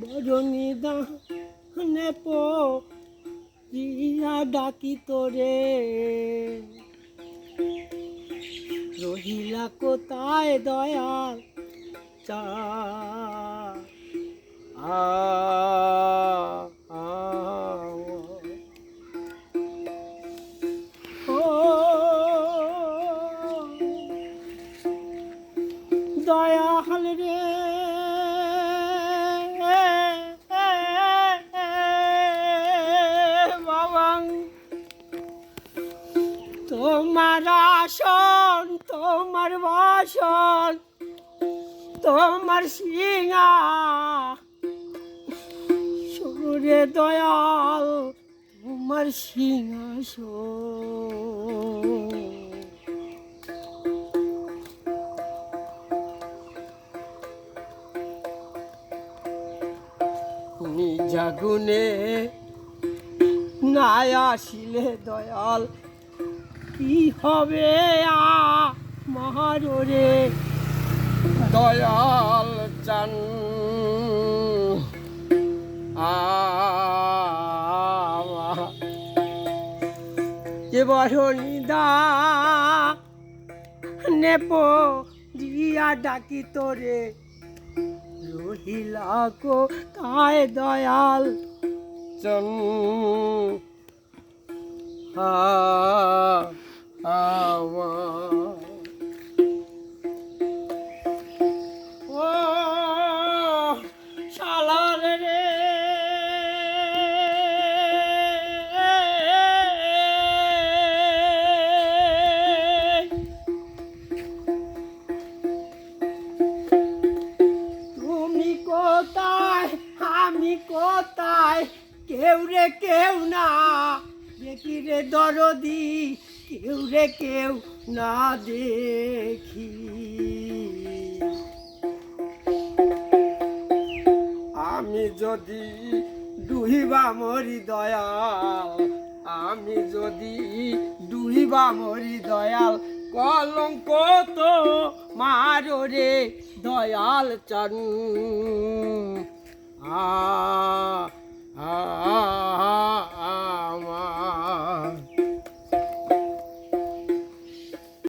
বরণী দানে পো রিয়া ডাকি তোরে। রহিলা কোথায় দয়াল চা? আ ও রে। তোমার আসন তোমার বাসন তোমার সিঙা সুরে দয়াল তোমার সিংহাসন। নিজাগুনে নাই আসিলে দয়াল কি হবে আ মহারে দয়াল চান। এবার নিদা নেপ দিয়া ডাকি তোরে। রহিলা কো তাই দয়াল। চন হা ও শালার রে তুমি কোথায় আমি কোথায় কেউ রে কেউ না দেখি রে দরদি কেউ রে কেউ না দেখি। আমি যদি ডুহিবা মরি দয়াল, আমি যদি ডুহিবা মরি দয়াল, কলঙ্ক তো মারো রে দয়াল চান আ আ।